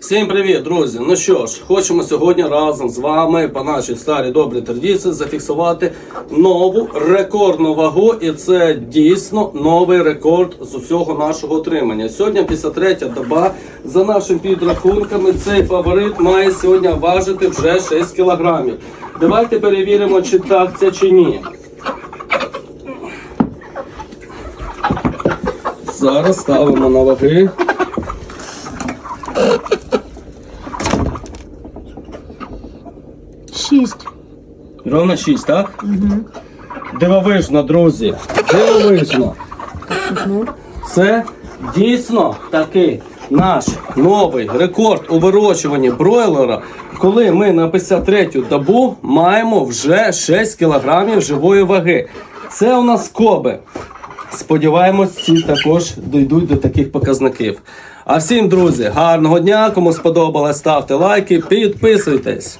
Всім привіт, друзі! Ну що ж, хочемо сьогодні разом з вами по нашій старій добрій традиції зафіксувати нову рекордну вагу, і це дійсно новий рекорд з усього нашого отримання. Сьогодні 53 доба. За нашими підрахунками, цей фаворит має сьогодні важити вже 6 кілограмів. Давайте перевіримо, чи так це чи ні. Зараз ставимо на ваги. Шість. Ровно 6, так? Угу. Дивовижно, друзі. Дивовижно. Це дійсно такий наш новий рекорд у вирощуванні бройлера, коли ми на 53-ю добу маємо вже 6 кілограмів живої ваги. Це у нас коби. Сподіваємось, ці також дійдуть до таких показників. А всім, друзі, гарного дня! Кому сподобалось, ставте лайки, підписуйтесь.